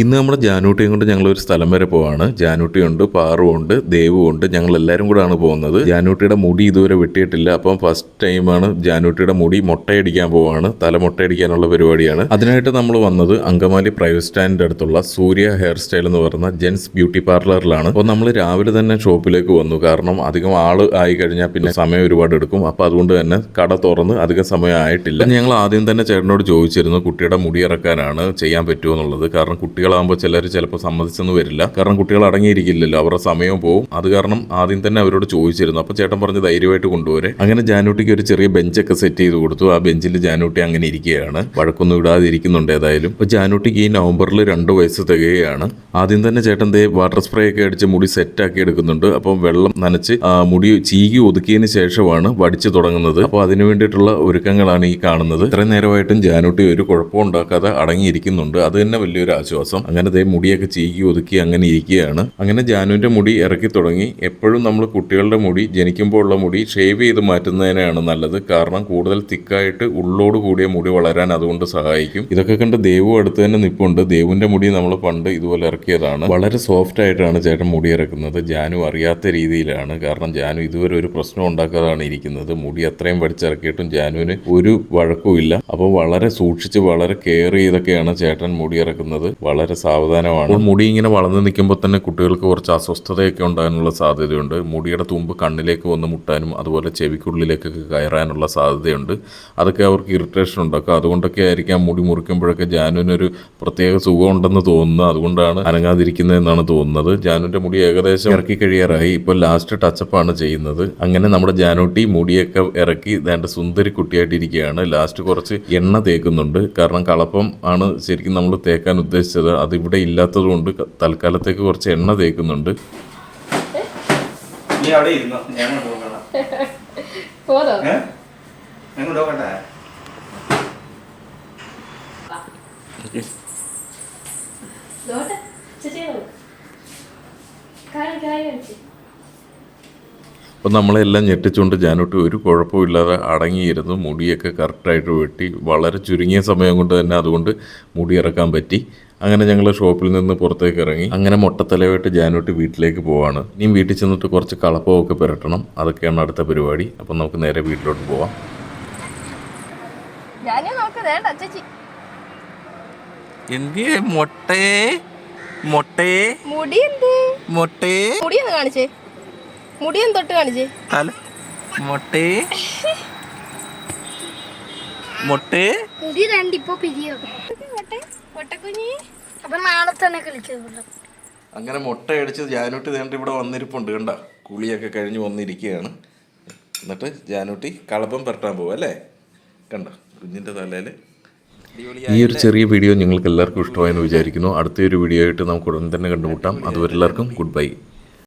ഇന്ന് നമ്മൾ ജാനൂട്ടിയും കൊണ്ട് ഞങ്ങൾ ഒരു സ്ഥലം വരെ പോവാണ്. ജാനൂട്ടിയുണ്ട് പാറുണ്ട് ദേവുണ്ട് ഞങ്ങൾ എല്ലാവരും കൂടെയാണ് പോകുന്നത്. ജാനൂട്ടിയുടെ മുടി ഇതുവരെ വെട്ടിയിട്ടില്ല. അപ്പം ഫസ്റ്റ് ടൈമാണ് ജാനൂട്ടിയുടെ മുടി മുട്ടയടിക്കാൻ പോവാണ്. തല മുട്ടയടിക്കാനുള്ള പരിപാടിയാണ്. അതിനായിട്ട് നമ്മൾ വന്നത് അങ്കമാലി പ്രൈവറ്റ് സ്റ്റാൻഡിന്റെ അടുത്തുള്ള സൂര്യ ഹെയർ സ്റ്റൈൽ എന്ന് പറയുന്ന ജെൻസ് ബ്യൂട്ടി പാർലറിലാണ് അപ്പോൾ നമ്മൾ രാവിലെ തന്നെ ഷോപ്പിലേക്ക് വന്നു. കാരണം അധികം ആൾ ആയി കഴിഞ്ഞാൽ പിന്നെ സമയം ഒരുപാട് എടുക്കും. അപ്പോൾ അതുകൊണ്ട് തന്നെ കട തുറന്ന് അധികം സമയം ആയിട്ടില്ല. ഞങ്ങൾ ആദ്യം തന്നെ ചേട്ടനോട് ചോദിച്ചിരുന്നു കുട്ടിയുടെ മുടി ഇറക്കാനാണ് ചെയ്യാൻ പറ്റുമോ എന്നുള്ളത്. കാരണം കുട്ടികളാകുമ്പോൾ ചിലർ ചിലപ്പോൾ സമ്മതിച്ചെന്ന് വരില്ല. കാരണം കുട്ടികൾ അടങ്ങിയിരിക്കില്ലല്ലോ. അവരുടെ സമയവും പോവും. അത് കാരണം ആദ്യം തന്നെ അവരോട് ചോദിച്ചിരുന്നു. അപ്പോൾ ചേട്ടൻ പറഞ്ഞ് ധൈര്യമായിട്ട് കൊണ്ടുവരെ അങ്ങനെ ജാനൂട്ടിക്ക് ഒരു ചെറിയ ബെഞ്ചൊക്കെ സെറ്റ് ചെയ്ത് കൊടുത്തു. ആ ബെഞ്ചിൽ ജാനൂട്ടി അങ്ങനെ ഇരിക്കുകയാണ്. വഴക്കൊന്നും ഇടാതെ ഇരിക്കുന്നുണ്ട് ഏതായാലും. അപ്പോൾ ജാനൂട്ടിക്ക് ഈ നവംബറിൽ രണ്ട് വയസ്സ് തികയാണ് ആദ്യം തന്നെ ചേട്ടൻ ദേ വാട്ടർ സ്പ്രേ ഒക്കെ അടിച്ച് മുടി സെറ്റാക്കി എടുക്കുന്നുണ്ട്. അപ്പം വെള്ളം നനച്ച് മുടി ചീകി ഒതുക്കിയതിന് ശേഷമാണ് വടിച്ചു തുടങ്ങുന്നത്. അപ്പോൾ അതിനു വേണ്ടിയിട്ടുള്ള ഒരുക്കങ്ങളാണ് ഈ കാണുന്നത്. ഇത്രയും നേരമായിട്ടും ജാനൂട്ടി ഒരു കുഴപ്പവും ഉണ്ടാക്കാതെ അടങ്ങിയിരിക്കുന്നുണ്ട്. അത് തന്നെ വലിയൊരു ആശ്വാസം. അങ്ങനെ ദേ മുടിയൊക്കെ ചീകി ഒതുക്കി അങ്ങനെ ഇരിക്കുകയാണ്. അങ്ങനെ ജാനുവിന്റെ മുടി ഇറക്കി തുടങ്ങി. എപ്പോഴും നമ്മൾ കുട്ടികളുടെ മുടി ജനിക്കുമ്പോൾ ഉള്ള മുടി ഷേവ് ചെയ്ത് മാറ്റുന്നതിനാണ് നല്ലത്. കാരണം കൂടുതൽ തിക്കായിട്ട് ഉള്ളോട് കൂടിയ മുടി വളരാൻ അതുകൊണ്ട് സഹായിക്കും. ഇതൊക്കെ കണ്ട് ദേവു അടുത്ത് തന്നെ നിപ്പുണ്ട്. ദേവുവിന്റെ മുടി നമ്മൾ പണ്ട് ഇതുപോലെ ഇറക്കിയതാണ്. വളരെ സോഫ്റ്റ് ആയിട്ടാണ് ചേട്ടൻ മുടി ഇറക്കുന്നത്. ജാനു അറിയാത്ത രീതിയിലാണ്. കാരണം ജാനു ഇതുവരെ ഒരു പ്രശ്നം ഉണ്ടാക്കാതാണ് ഇരിക്കുന്നത്. മുടി അത്രയും പഠിച്ചിറക്കിയിട്ടും ജാനുവിന് ഒരു വഴക്കുമില്ല. അപ്പോൾ വളരെ സൂക്ഷിച്ച് വളരെ കെയർ ചെയ്തൊക്കെയാണ് ചേട്ടൻ മുടി ഇറക്കുന്നത്. വളരെ സാവധാനമാണ്. അപ്പോൾ മുടി ഇങ്ങനെ വളർന്നു നിൽക്കുമ്പോൾ തന്നെ കുട്ടികൾക്ക് കുറച്ച് അസ്വസ്ഥതയൊക്കെ ഉണ്ടാകാനുള്ള സാധ്യതയുണ്ട്. മുടിയുടെ തുമ്പ് കണ്ണിലേക്ക് വന്ന് മുട്ടാനും അതുപോലെ ചെവിക്കുള്ളിലേക്കൊക്കെ കയറാനുള്ള സാധ്യതയുണ്ട്. അതൊക്കെ അവർക്ക് ഇറിറ്റേഷൻ ഉണ്ടാക്കും. അതുകൊണ്ടൊക്കെ ആയിരിക്കാം മുടി മുറിക്കുമ്പോഴൊക്കെ ജാനുവിനൊരു പ്രത്യേക സുഖമുണ്ടെന്ന് തോന്നുന്നു അതുകൊണ്ടാണ് അനങ്ങാതിരിക്കുന്നതെന്നാണ് തോന്നുന്നത്. ജാനുവിന്റെ മുടി ഏകദേശം ഇറക്കി കഴിയാറായി. ഇപ്പോൾ ലാസ്റ്റ് ടച്ചപ്പാണ് ചെയ്യുന്നത്. അങ്ങനെ നമ്മുടെ ജാനുട്ടി മുടിയൊക്കെ ഇറക്കി ദാന്റെ സുന്ദരി കുട്ടിയായിട്ടിരിക്കുകയാണ്. ലാസ്റ്റ് കുറച്ച് എണ്ണ തേക്കുന്നുണ്ട്. കാരണം കളപ്പം ആണ് ശരിക്കും നമ്മൾ തേക്കാൻ ഉദ്ദേശിച്ചത്. അത് ഇല്ലാത്തതുകൊണ്ട് ഇല്ലാത്തത് കൊണ്ട് തൽക്കാലത്തേക്ക് കുറച്ച് എണ്ണ തേക്കുന്നുണ്ട്. കാര്യം നമ്മളെല്ലാം ഞെട്ടിച്ചുകൊണ്ട് ജാനൂട്ടി ഒരു കുഴപ്പമില്ലാതെ അടങ്ങിയിരുന്നു. മുടിയൊക്കെ കറക്റ്റായിട്ട് വെട്ടി. വളരെ ചുരുങ്ങിയ സമയം കൊണ്ട് തന്നെ അതുകൊണ്ട് മുടി ഇറക്കാൻ പറ്റി. അങ്ങനെ ഞങ്ങൾ ഷോപ്പിൽ നിന്ന് പുറത്തേക്ക് ഇറങ്ങി അങ്ങനെ മൊട്ടത്തലവായിട്ട് ജാനോട്ട് വീട്ടിലേക്ക് പോവാണ്. ഇനിയും വീട്ടിൽ ചെന്നിട്ട് കുറച്ച് കളപ്പമൊക്കെ പുരട്ടണം. അതൊക്കെയാണ് അടുത്ത പരിപാടി. അപ്പം നമുക്ക് നേരെ വീട്ടിലോട്ട് പോവാം. എന്തിയെ മൊട്ടേ? മൊട്ടേ? മുടി മൊട്ടേ? മുടി ഒന്ന് കാണിച്ചേ. മുടി ഒന്ന് തൊട്ട് കാണിച്ചേ. തല മൊട്ടേ? മൊട്ടേ? മുടി രണ്ടിപ്പോ പിരിയോ പൊട്ടക്കുഞ്ഞി അപ്പൊ നാളെ തന്നെ കളിക്കുന്നുള്ളൂ അങ്ങനെ മുട്ട അടിച്ച് ജാനൂട്ടി നേണ്ട ഇവിടെ വന്നിരിപ്പുണ്ട് കണ്ട? കുളിയൊക്കെ കഴിഞ്ഞ് വന്നിരിക്കുകയാണ്. എന്നിട്ട് ജാനൂട്ടി കളപ്പം പെരട്ടാൻ പോകും അല്ലേ? കണ്ട? കുഞ്ഞിന്റെ തലയിൽ ഈ ഒരു ചെറിയ വീഡിയോ നിങ്ങൾക്ക് എല്ലാവർക്കും ഇഷ്ടമായെന്ന് വിചാരിക്കുന്നു. അടുത്തൊരു വീഡിയോ ആയിട്ട് നമുക്ക് ഉടൻ തന്നെ കണ്ടുമുട്ടാം. അതുവരെ എല്ലാവർക്കും ഗുഡ് ബൈ